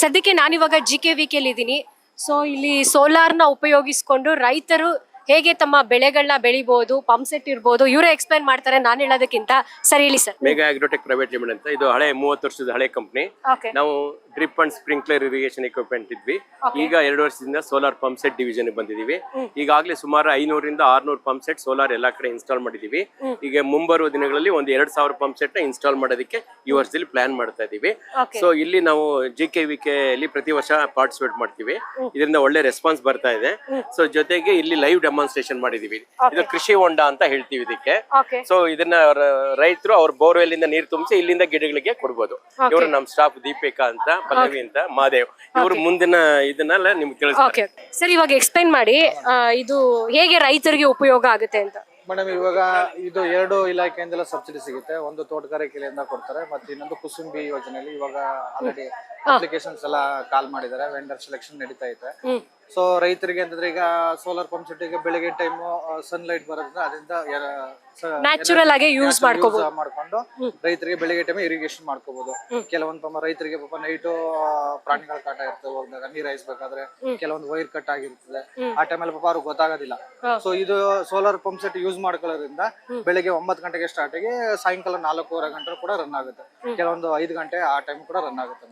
ಸದ್ಯಕ್ಕೆ ನಾನಿವಾಗ G K V ಇದ್ದೀನಿ. ಸೊ ಇಲ್ಲಿ ಸೋಲಾರ್ನ ಉಪಯೋಗಿಸ್ಕೊಂಡು ರೈತರು ಹೇಗೆ ತಮ್ಮ ಬೆಳೆಗಳನ್ನ ಬೆಳಿಬಹುದು ಪಂಪ್ ಸೆಟ್ ಇರ್ಬೋದು ಇವರೇ ಎಕ್ಸ್ಪ್ಲೈನ್ ಮಾಡ್ತಾರೆ ನಾನು ಹೇಳೋದಕ್ಕಿಂತ ಸರಿ ಹೇಳಿ sir Megha Agrotech Private Limited ಅಂತ. ಇದು ಹಳೆ ಮೂವತ್ತು ವರ್ಷದ ಹಳೆ ಕಂಪನಿ ಓಕೆ ನಾವು drip and sprinkler irrigation equipment ಇದ್ವಿ. ಈಗ ಎರಡು ವರ್ಷದಿಂದ ಸೋಲಾರ್ ಪಂಪ್ ಸೆಟ್ ಡಿವಿಷನ್ ಬಂದಿದೀವಿ. ಈಗಾಗಲೇ ಸುಮಾರು ಐನೂರಿಂದ ಆರ್ನೂರು ಪಂಪ್ ಸೆಟ್ ಸೋಲಾರ್ ಎಲ್ಲಾ ಕಡೆ ಇನ್ಸ್ಟಾಲ್ ಮಾಡಿದೀವಿ. ಈಗ ಮುಂಬರುವ ದಿನಗಳಲ್ಲಿ ಒಂದು ಎರಡ್ ಸಾವಿರ ಪಂಪ್ ಸೆಟ್ನ ಇನ್ಸ್ಟಾಲ್ ಮಾಡೋದಕ್ಕೆ ಈ ವರ್ಷದಲ್ಲಿ ಪ್ಲಾನ್ ಮಾಡ್ತಾ ಇದೀವಿ. ಸೊ ಇಲ್ಲಿ ನಾವು ಜಿ ಕೆ ವಿ ಕೆ ಅಲ್ಲಿ ಪ್ರತಿ ವರ್ಷ ಪಾರ್ಟಿಸಿಪೇಟ್ ಮಾಡ್ತೀವಿ. ಇದರಿಂದ ಒಳ್ಳೆ ರೆಸ್ಪಾನ್ಸ್ ಬರ್ತಾ ಇದೆ. ಸೊ ಜೊತೆಗೆ ಇಲ್ಲಿ ಲೈವ್ ಡೆಮಾನ್ಸ್ಟ್ರೇಷನ್ ಮಾಡಿದೀವಿ. ಇದು ಕೃಷಿ ಹೊಂಡ ಅಂತ ಹೇಳ್ತೀವಿ ಇದಕ್ಕೆ. ಸೊ ಇದನ್ನ ರೈತರು ಅವ್ರ ಬೋರ್ವೆಲ್ ಇಂದ ನೀರು ತುಂಬಿಸಿ ಇಲ್ಲಿಂದ ಗಿಡಗಳಿಗೆ ಕೊಡ್ಬೋದು. ಇವರು ನಮ್ ಸ್ಟಾಫ್ ದೀಪಿಕಾ ಅಂತ ಪಲ್ಲವಿ ಅಂತ ಮಹಾದೇವ್ ಇವರು ಮುಂದಿನ ಇದನ್ನೆಲ್ಲ ನಿಮ್ಗೆ ತಿಳಿಸ್ತಾರೆ. ಸರ್ ಇವಾಗ ಎಕ್ಸ್ಪ್ಲೈನ್ ಮಾಡಿ ಇದು ಹೇಗೆ ರೈತರಿಗೆ ಉಪಯೋಗ ಆಗುತ್ತೆ ಅಂತ? ಮೇಡಮ್ ಇವಾಗ ಇದು ಎರಡು ಇಲಾಖೆಯಿಂದ ಸಬ್ಸಿಡಿ ಸಿಗುತ್ತೆ. ಒಂದು ತೋಟಗಾರಿಕೆ ಇಲಾಖೆಯಿಂದ ಕೊಡ್ತಾರೆ ಮತ್ತೆ ಇನ್ನೊಂದು ಕುಸುಂಬಿ ಯೋಜನೆಯಲ್ಲಿ ಇವಾಗ ಆಲ್ರೆಡಿ ಅಪ್ಲಿಕೇಶನ್ಸ್ ಎಲ್ಲ ಕಾಲ್ ಮಾಡಿದ್ದಾರೆ ವೆಂಡರ್ ಸೆಲೆಕ್ಷನ್ ನಡೀತಾ ಇದೆ. ಸೊ ರೈತರಿಗೆ ಅಂತಂದ್ರೆ ಈಗ ಸೋಲಾರ್ ಪಂಪ್ ಸೆಟ್ಗೆ ಬೆಳಿಗ್ಗೆ ಟೈಮ್ ಸನ್ಲೈಟ್ ಬರೋದ್ರಿಂದ ಅದರಿಂದ ನ್ಯಾಚುರಲ್ ಆಗಿ ಯೂಸ್ ಮಾಡ್ಕೋಬಹುದು ಮಾಡ್ಕೊಂಡು ರೈತರಿಗೆ ಬೆಳಿಗ್ಗೆ ಟೈಮ್ ಇರಿಗೇಷನ್ ಮಾಡ್ಕೋಬಹುದು ಕೆಲವೊಂದು ಪಾಪ ರೈತರಿಗೆ ಪಾಪ ನೈಟು ಪ್ರಾಣಿಗಳ ಕಾಟ ಇರ್ತದೆ ಹೋಗಿದಾಗ ನೀರ್ ಹಾಯಿಸ್ಬೇಕಾದ್ರೆ ಕೆಲವೊಂದು ವೈರ್ ಕಟ್ ಆಗಿರ್ತದೆ. ಆ ಟೈಮಲ್ಲಿ ಪಾಪ ಅವ್ರಿಗೆ ಗೊತ್ತಾಗೋದಿಲ್ಲ. ಸೊ ಇದು ಸೋಲಾರ್ ಪಂಪ್ ಸೆಟ್ ಯೂಸ್ ಮಾಡ್ಕೊಳ್ಳೋದ್ರಿಂದ ಬೆಳಿಗ್ಗೆ ಒಂಬತ್ತು ಗಂಟೆಗೆ ಸ್ಟಾರ್ಟ್ ಆಗಿ ಸಾಯಂಕಾಲ ನಾಲ್ಕೂವರೆ ಗಂಟೆ ಕೂಡ ರನ್ ಆಗುತ್ತೆ. ಕೆಲವೊಂದು ಐದು ಗಂಟೆ ಆ ಟೈಮ್ ಕೂಡ ರನ್ ಆಗುತ್ತೆ.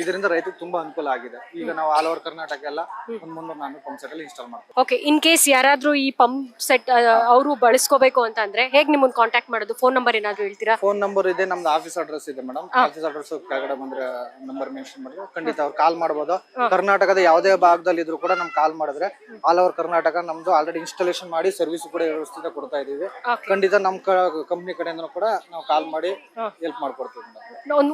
ಇದರಿಂದ ರೈತರಿಗೆ ತುಂಬಾ ಅನುಕೂಲ ಆಗಿದೆ. ಈಗ ನಾವು ಆಲ್ ಓವರ್ ಕರ್ನಾಟಕ ಎಲ್ಲ ಮುಂದೆ ಮುನ್ನೂರ ನಾನು ಪಂಪ್ ಸೆಟ್ ಅಲ್ಲಿ ಇನ್ಸ್ಟಾಲ್ ಮಾಡ್ತೀವಿ ಓಕೆ ಇನ್ ಕೇಸ್ ಯಾರಾದ್ರೂ ಈ ಪಂಪ್ ಸೆಟ್ ಅವರು ಬಳಸ್ಕೋಬೇಕು ಅಂತ ಅಂದ್ರೆ ಹೇಗೆ ನಿಮ್ಮನ್ನ ಕಾಂಟ್ಯಾಕ್ಟ್ ಮಾಡೋದು? ಫೋನ್ ನಂಬರ್ ಏನಾದ್ರು ಹೇಳ್ತೀರಾ? ಫೋನ್ ನಂಬರ್ ಇದೆ ನಮ್ದು ಆಫೀಸ್ ಅಡ್ರೆಸ್ ಇದೆ ಮೇಡಮ್ ಆಫೀಸ್ ಅಡ್ರೆಸ್ ಕೆಳಗಡೆ ಬಂದ್ರೆ ನಂಬರ್ ಮೆನ್ಷನ್ ಮಾಡಿದ್ರೆ ಖಂಡಿತ ಅವ್ರು ಕಾಲ್ ಮಾಡಬಹುದು ಕರ್ನಾಟಕದ ಯಾವುದೇ ಭಾಗದಲ್ಲಿ ಇದ್ರು ಕೂಡ ನಮ್ಗೆ ಕಾಲ್ ಮಾಡಿದ್ರೆ ಆಲ್ ಓವರ್ ಕರ್ನಾಟಕ ನಮ್ದು ಆಲ್ರೆಡಿ ಇನ್ಸ್ಟಾಲೇಷನ್ ಮಾಡಿ ಸರ್ವಿಸ್ ಕೂಡ ವ್ಯವಸ್ಥಿತ ಕೊಡ್ತಾ ಇದೀವಿ ಖಂಡಿತ ನಮ್ ಕಂಪ್ನಿ ಕಡೆಯಿಂದ ಕೂಡ ನಾವು ಕಾಲ್ ಮಾಡಿ ಹೆಲ್ಪ್ ಮಾಡ್ಕೊಡ್ತೀವಿ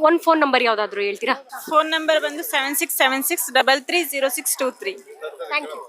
ಒಂದ್ ಫೋನ್ ನಂಬರ್ ಯಾವ್ದಾದ್ರು ಹೇಳ್ತೀರಾ? ಫೋನ್ ನಂಬರ್ ಬಂದು seven six seven six double three zero six two three thank you